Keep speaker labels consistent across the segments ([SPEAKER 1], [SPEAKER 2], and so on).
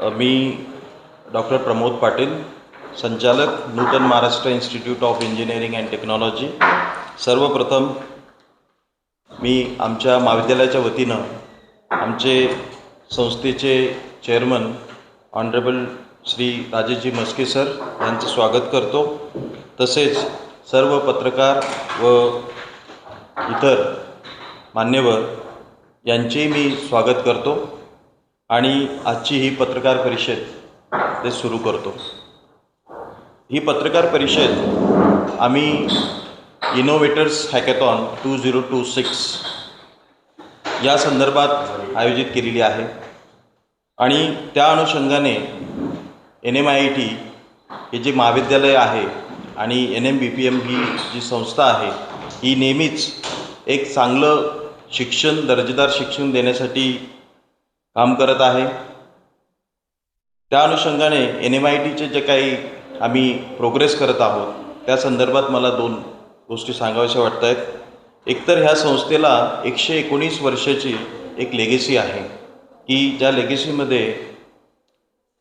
[SPEAKER 1] मी doctor Pramod Patil संचालक Nutan Maharashtra Institute of Engineering and Technology. सर्वप्रथम मी आमच्या महाविद्यालयाच्या वतीनं आमचे संस्थेचे chairman honourable Shri Rajeji Maske sir यांचं स्वागत करतो. तसेच सर्व पत्रकार व इतर मान्यवर यांचेही मी स्वागत करतो. आणि आजची ही पत्रकार परिषद ते सुरू करतो. ही पत्रकार परिषद आम्ही innovators hackathon two zero two six या संदर्भात आयोजित केलेली आहे. आणि त्या अनुषंगाने N M I I T हे जे महाविद्यालय आहे आणि N M B P M ही जी संस्था आहे ही नेहमीच एक चांगलं शिक्षण दर्जेदार शिक्षण देण्यासाठी काम करत आहे. त्या अनुषंगाने एन एम आय टीचे जे काही आम्ही प्रोग्रेस करत आहोत त्या संदर्भात मला दोन गोष्टी सांगाव्याशा वाटत आहेत एकतर ह्या संस्थेला एकशे एकोणीस वर्षाची एक लेगेसी आहे की ज्या लेगेसीमध्ये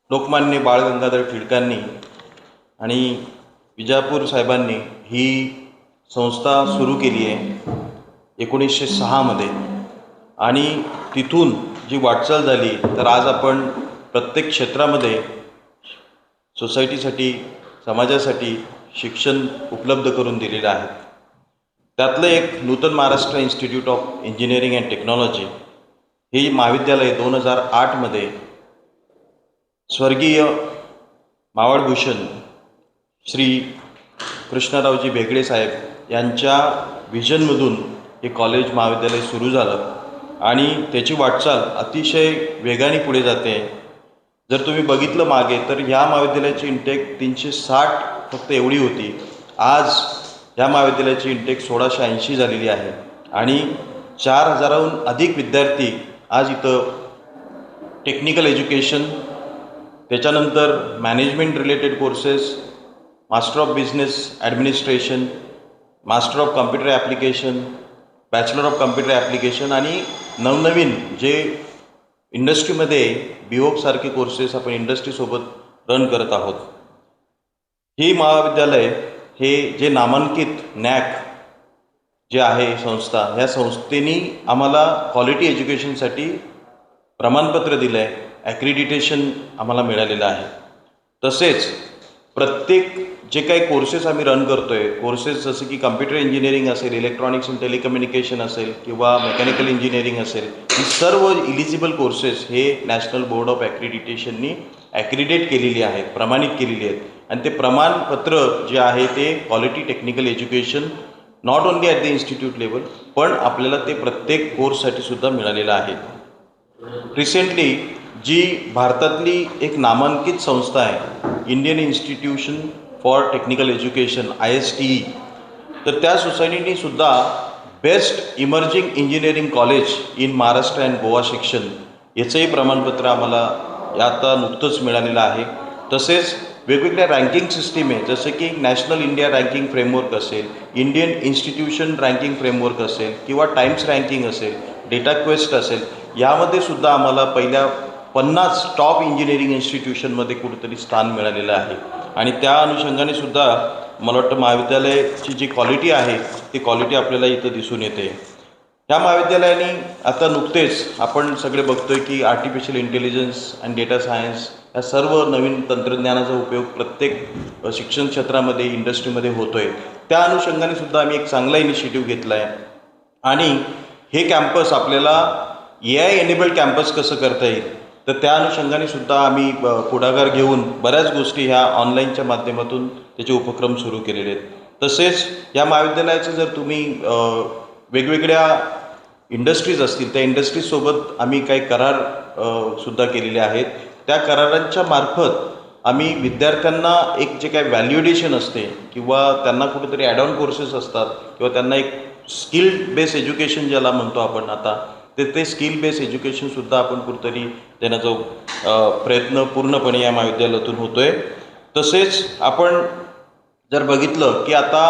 [SPEAKER 1] लोकमान्य बाळ गंगाधर टिळकांनी आणि विजापूर साहेबांनी ही संस्था सुरू केली आहे एकोणीसशे सहामध्ये आणि तिथून जी वाटचाल झाली तर आज आपण प्रत्येक क्षेत्रामध्ये सोसायटीसाठी समाजासाठी शिक्षण उपलब्ध करून दिलेलं आहे. त्यातलं एक Nutan Maharashtra Institute of Engineering and Technology हे महाविद्यालय दोन हजार आठमध्ये स्वर्गीय मावळभूषण श्री कृष्णरावजी बेगडे साहेब यांच्या व्हिजनमधून हे कॉलेज महाविद्यालय सुरू झालं. आणि त्याची वाटचाल अतिशय वेगाने पुढे जाते. जर तुम्ही बघितलं मागे तर ह्या महाविद्यालयाची इंटेक तीनशे साठ फक्त एवढी होती. आज ह्या महाविद्यालयाची इंटेक सोळाशे ऐंशी झालेली आहे. आणि चार हजाराहून अधिक विद्यार्थी आज इथं टेक्निकल एज्युकेशन त्याच्यानंतर management related courses master of business administration master of computer application bachelor of computer application आणि नवनवीन जे इंडस्ट्रीमध्ये बी ओपसारखे कोर्सेस आपण इंडस्ट्रीसोबत रन करत आहोत. ही महाविद्यालय हे जे नामांकित नॅक जे आहे संस्था ह्या संस्थेनी आम्हाला क्वालिटी एज्युकेशनसाठी प्रमाणपत्र दिलं आहे ॲक्रिडिटेशन आम्हाला मिळालेलं आहे. तसेच प्रत्येक जे काही कोर्सेस आम्ही रन करतो आहे कोर्सेस जसं की कम्प्युटर इंजिनिअरिंग असेल इलेक्ट्रॉनिक्स अँड टेलिकम्युनिकेशन असेल किंवा मेकॅनिकल इंजिनिअरिंग असेल ही सर्व इलिजिबल कोर्सेस हे नॅशनल बोर्ड ऑफ ॲक्रिडिटेशननी ॲक्रिडेट केलेली आहेत प्रमाणित केलेली आहेत. आणि ते प्रमाणपत्र जे आहे ते quality technical education not only at the institute level पण आपल्याला ते प्रत्येक कोर्ससाठी सुद्धा मिळालेलं आहे. रिसेंटली जी भारतातली एक नामांकित संस्था आहे Indian institution for technical education I S T E तर त्या सोसायटीनी सुद्धा best emerging engineering college in Maharashtra and Goa शिक्षण याचंही प्रमाणपत्र आम्हाला या आता नुकतंच मिळालेलं आहे. तसेच वेगवेगळ्या रँकिंग सिस्टीम आहे जसं की नॅशनल इंडिया रँकिंग फ्रेमवर्क असेल इंडियन इन्स्टिट्यूशन रँकिंग फ्रेमवर्क असेल किंवा टाइम्स रँकिंग असेल डेटा क्वेस्ट असेल यामध्ये सुद्धा आम्हाला पहिल्या पन्नास टॉप इंजिनिअरिंग इन्स्टिट्यूशनमध्ये कुठेतरी स्थान मिळालेलं आहे. आणि त्या अनुषंगाने सुद्धा मला वाटतं महाविद्यालयाची जी क्वालिटी आहे ती क्वालिटी आपल्याला इथं दिसून येते. ह्या महाविद्यालयाने आता नुकतेच आपण सगळे बघतोय की artificial intelligence and data science या सर्व नवीन तंत्रज्ञानाचा उपयोग प्रत्येक शिक्षण क्षेत्रामध्ये इंडस्ट्रीमध्ये होतो आहे त्या अनुषंगाने सुद्धा आम्ही एक चांगला इनिशिएटिव्ह घेतला आहे आणि हे कॅम्पस आपल्याला ए आय एनेबल्ड कॅम्पस कसं करता येईल? तर त्या अनुषंगाने सुद्धा आम्ही ब- पुढाकार घेऊन बऱ्याच गोष्टी ह्या ऑनलाईनच्या माध्यमातून त्याचे उपक्रम सुरू केलेले आहेत. तसेच या महाविद्यालयाचे जर तुम्ही वेगवेगळ्या इंडस्ट्रीज असतील त्या इंडस्ट्रीजसोबत आम्ही काही करार सुद्धा केलेले आहेत. त्या करारांच्या मार्फत आम्ही विद्यार्थ्यांना एक जे काही व्हॅल्युएडेशन असते किंवा त्यांना कुठेतरी ॲड ऑन कोर्सेस असतात किंवा त्यांना एक स्किल बेस एज्युकेशन ज्याला म्हणतो आपण आता ते ते स्किल बेस एज्युकेशनसुद्धा आपण कुठंतरी देण्याचा प्रयत्न पूर्णपणे या महाविद्यालयातून होतो आहे तसेच आपण जर बघितलं की आता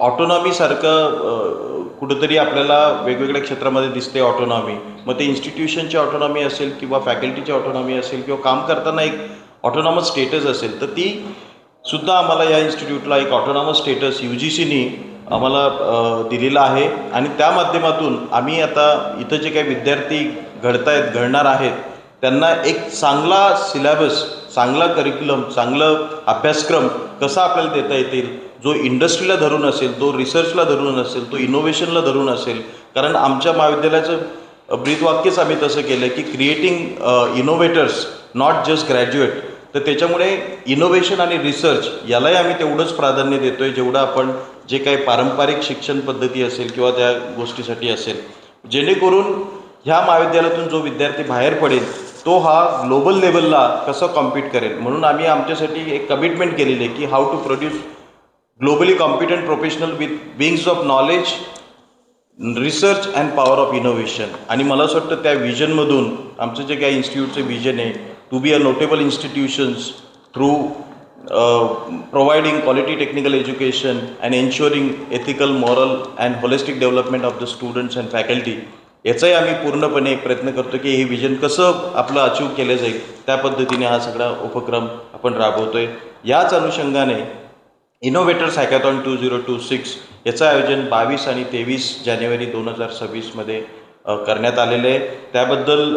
[SPEAKER 1] ऑटोनॉमीसारखं कुठंतरी आपल्याला वेगवेगळ्या क्षेत्रामध्ये दिसते ऑटोनॉमी मग ते इन्स्टिट्यूशनची ऑटोनॉमी असेल किंवा फॅकल्टीची ऑटोनॉमी असेल किंवा काम करताना एक ऑटोनॉमस स्टेटस असेल तर ती सुद्धा आम्हाला या इन्स्टिट्यूटला एक ऑटोनॉमस स्टेटस यू जी सीनी आम्हाला दिलेला दिलेलं आहे. आणि त्या माध्यमातून आम्ही आता इथं जे काही विद्यार्थी घडत आहेत घडणार आहेत त्यांना एक चांगला सिलॅबस चांगला करिक्युलम चांगलं अभ्यासक्रम कसा आपल्याला देता येतील जो इंडस्ट्रीला धरून असेल तो रिसर्चला धरून असेल तो इनोव्हेशनला धरून असेल. कारण आमच्या महाविद्यालयाचं ब्रीदवाक्यच आम्ही तसं केलं की creating innovators not just graduate तर त्याच्यामुळे इनोव्हेशन आणि रिसर्च यालाही आम्ही तेवढंच प्राधान्य देतो आहे जेवढं आपण जे काही पारंपरिक शिक्षण पद्धती असेल किंवा त्या गोष्टीसाठी असेल जेणेकरून ह्या महाविद्यालयातून जो विद्यार्थी बाहेर पडेल तो हा ग्लोबल लेवलला कसं कॉम्पीट करेल? म्हणून आम्ही आमच्यासाठी एक कमिटमेंट केलेली आहे की how to produce globally competent professional with wings of knowledge research and power of innovation आणि मला असं वाटतं त्या विजनमधून आमचं जे काही इन्स्टिट्यूटचं विजन आहे to be a notable institutions through providing quality technical education and ensuring ethical moral and holistic development of the students and faculty याचाही आम्ही पूर्णपणे एक प्रयत्न करतो की हे विजन कसं आपलं अचीव केलं जाईल त्या पद्धतीने हा सगळा उपक्रम आपण राबवतो आहे याच अनुषंगाने innovators hackathon two zero two six याचं आयोजन बावीस आणि तेवीस जानेवारी दोन हजार सव्वीसमध्ये करण्यात आलेलं आहे. त्याबद्दल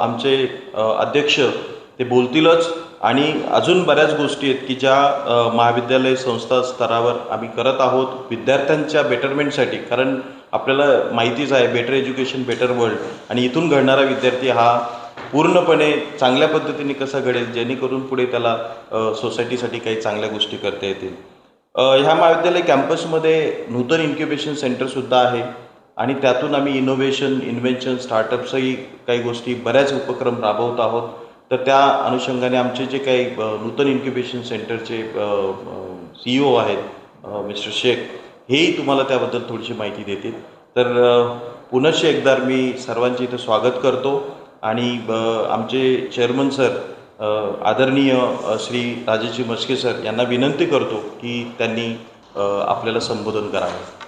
[SPEAKER 1] आमचे अध्यक्ष ते बोलतीलच. आणि अजून बऱ्याच गोष्टी आहेत की ज्या महाविद्यालय संस्था स्तरावर आम्ही करत आहोत विद्यार्थ्यांच्या बेटरमेंटसाठी कारण आपल्याला माहितीच आहे बेटर एज्युकेशन बेटर वर्ल्ड आणि इथून घडणारा विद्यार्थी हा पूर्णपणे चांगल्या पद्धतीने कसा घडेल जेणेकरून पुढे त्याला सोसायटीसाठी काही चांगल्या गोष्टी करता येतील. ह्या महाविद्यालय कॅम्पसमध्ये नूतन इन्क्युबेशन सेंटरसुद्धा आहे. आणि त्यातून आम्ही इनोव्हेशन इन्व्हेन्शन स्टार्टअप्सही काही गोष्टी बऱ्याच उपक्रम राबवत आहोत. तर त्या अनुषंगाने आमचे जे काही नूतन इन्क्युबेशन सेंटरचे सी ई ओ आहेत मिस्टर शेख हेही तुम्हाला त्याबद्दल थोडीशी माहिती देतील. तर अ, पुनश्च एकदा मी सर्वांचे इथं स्वागत करतो आणि आमचे चेअरमन सर आदरणीय श्री राजाजी मस्के सर यांना विनंती करतो की त्यांनी आपल्याला संबोधन करावं.